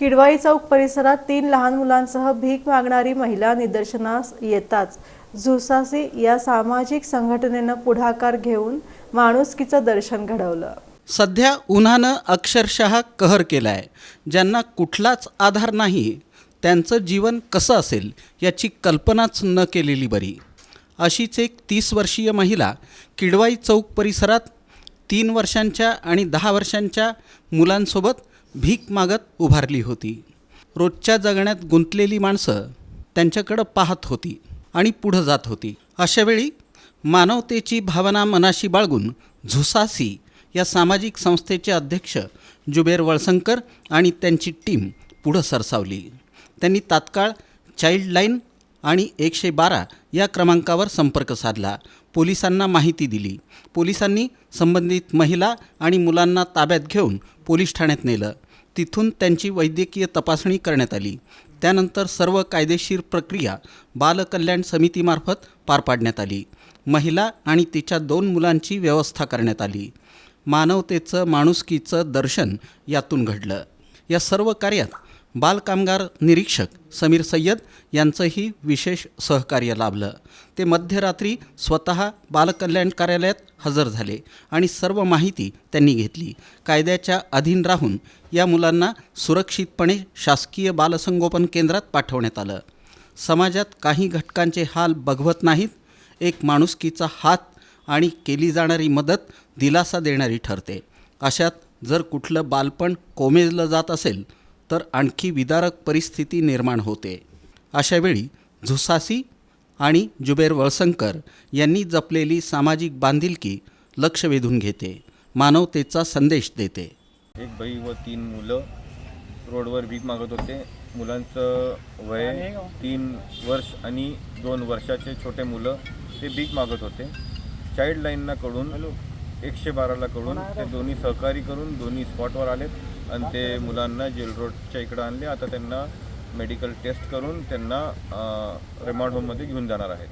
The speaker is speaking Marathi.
किडवाई चौक परिसरात तीन लहान मुलांसह भीक मागणारी महिला निदर्शनास येताच झुसासी या सामाजिक संघटनेनं पुढाकार घेऊन माणुसकीचं दर्शन घडवलं. सध्या उन्हानं अक्षरशः कहर केला आहे ज्यांना कुठलाच आधार नाही त्यांचं जीवन कसं असेल याची कल्पनाच न केलेली बरी. अशीच एक तीस वर्षीय महिला किडवाई चौक परिसरात तीन वर्षांच्या आणि दहा वर्षांच्या मुलांसोबत भीक मागत उभारली होती. रोजच्या जगण्यात गुंतलेली माणसं त्यांच्याकडं पाहत होती आणि पुढं जात होती. अशावेळी मानवतेची भावना मनाशी बाळगून झुसासी या सामाजिक संस्थेचे अध्यक्ष जुबेर वळसंकर आणि त्यांची टीम पुढं सरसावली. त्यांनी तात्काळ चाइल्डलाईन आणि एकशे बारा या क्रमांकावर संपर्क साधला. पोलिसांना माहिती दिली. पोलिसांनी संबंधित महिला आणि मुलांना ताब्यात घेऊन पोलीस ठाण्यात नेलं. तिथून त्यांची वैद्यकीय तपासणी करण्यात आली. त्यानंतर सर्व कायदेशीर प्रक्रिया बालकल्याण समितीमार्फत पार पाडण्यात आली. महिला आणि तिच्या दोन मुलांची व्यवस्था करण्यात आली. मानवतेचं माणुसकीचं दर्शन यातून घडलं. या सर्व कार्यात बालकामगार निरीक्षक समीर सय्यद यांचंही विशेष सहकार्य लाभलं. ते मध्यरात्री स्वतः बालकल्याण कार्यालयात हजर झाले आणि सर्व माहिती त्यांनी घेतली. कायद्याच्या अधीन राहून या मुलांना सुरक्षितपणे शासकीय बालसंगोपन केंद्रात पाठवण्यात आलं. समाजात काही घटकांचे हाल बघवत नाहीत. एक माणुसकीचा हात आणि केली जाणारी मदत दिलासा देणारी ठरते. अशात जर कुठलं बालपण कोमेजलं जात असेल तर आणखी विदारक परिस्थिती निर्माण होते. अशावेळी झुसासी आणि जुबेर वळसंकर यांनी जपलेली सामाजिक बांधिलकी लक्ष वेधून घेते मानवतेचा संदेश देते. एक बाई व तीन मुलं रोडवर भीक मागत होते. मुलांचं वय तीन वर्ष आणि दोन वर्षाचे छोटे मुलं ते भीक मागत होते. चाइल्ड लाईनना कडून एकशे बाराला कळून ते दोन्ही सहकारी करून दोन्ही स्पॉटवर आलेत. आणि ते मुलांना जेल रोडच्या इकडं आणले. आता त्यांना मेडिकल टेस्ट करून त्यांना रिमांड होममध्ये घेऊन जाणार आहेत.